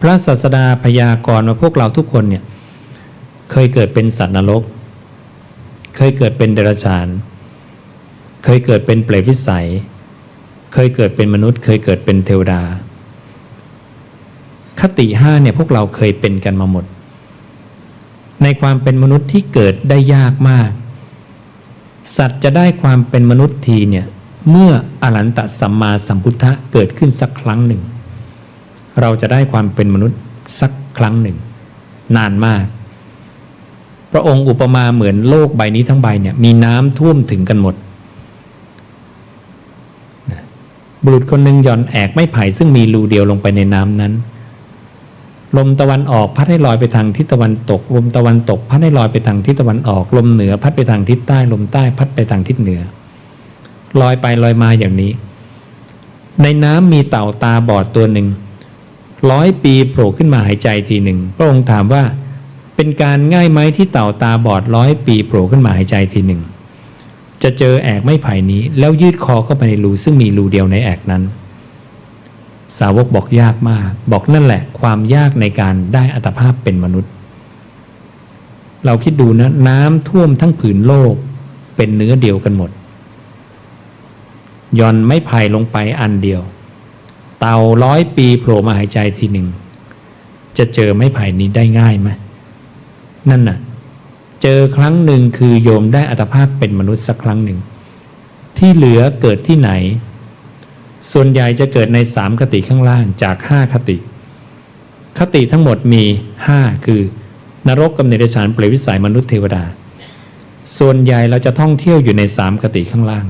พระศาสดาพยากรณ์ว่าพวกเราทุกคนเนี่ยเคยเกิดเป็นสัตว์นรก เคยเกิดเป็นเดรัจฉาน เคยเกิดเป็นเปรตวิสัย เคยเกิดเป็นมนุษย์ เคยเกิดเป็นเทวดา คติห้าเนี่ยพวกเราเคยเป็นกันมาหมด ในความเป็นมนุษย์ที่เกิดได้ยากมาก สัตว์จะได้ความเป็นมนุษย์ทีเนี่ยเมื่ออรันตสัมมาสัมพุทธะเกิดขึ้นสักครั้งหนึ่ง เราจะได้ความเป็นมนุษย์สักครั้งหนึ่ง นานมาก พระองค์อุปมาเหมือนโลกใบนี้ทั้งใบเนี่ยมีน้ำท่วมถึงกันหมดบุรุษคนหนึ่งหย่อนแอกไม้ไผ่ซึ่งมีรูเดียวลงไปในน้ำนั้น ลมตะวันออกพัดให้ลอยไปทางทิศตะวันตก ลมตะวันตกพัดให้ลอยไปทางทิศตะวันออก ลมเหนือพัดไปทางทิศใต้ ลมใต้พัดไปทางทิศเหนือ ลอยไปลอยมาอย่างนี้ ในน้ำมีเต่าตาบอดตัวหนึ่ง ร้อยปีโผล่ขึ้นมาหายใจทีหนึ่งพระองค์ถามว่าเป็นการง่ายไหมที่เต่าตาบอดร้อยปีโผล่ขึ้นมาหายใจทีหนึ่งจะเจอแอกไม้ไผ่นี้ แล้วยืดคอเข้าไปในรูซึ่งมีรูเดียวในแอกนั้น สาวกบอกยากมาก บอกนั่นแหละ ความยากในการได้อัตภาพเป็นมนุษย์ เราคิดดูนะน้ำท่วมทั้งผืนโลก เป็นเนื้อเดียวกันหมดย่อนไม้ไผ่ลงไปอันเดียว เต่าร้อยปีโผล่มาหายใจทีหนึ่ง จะเจอไม้ไผ่นี้ได้ง่ายไหมนั่นน่ะ เจอครั้งหนึ่งคือโยมได้อัตภาพเป็นมนุษย์สักครั้งหนึ่ง ที่เหลือเกิดที่ไหน ส่วนใหญ่จะเกิดในสามคติข้างล่างจากห้าคติ คติทั้งหมดมีห้าคือนรกกำเนิดฉานเปรตวิสัยมนุษย์เทวดา ส่วนใหญ่เราจะท่องเที่ยวอยู่ในสามคติข้างล่าง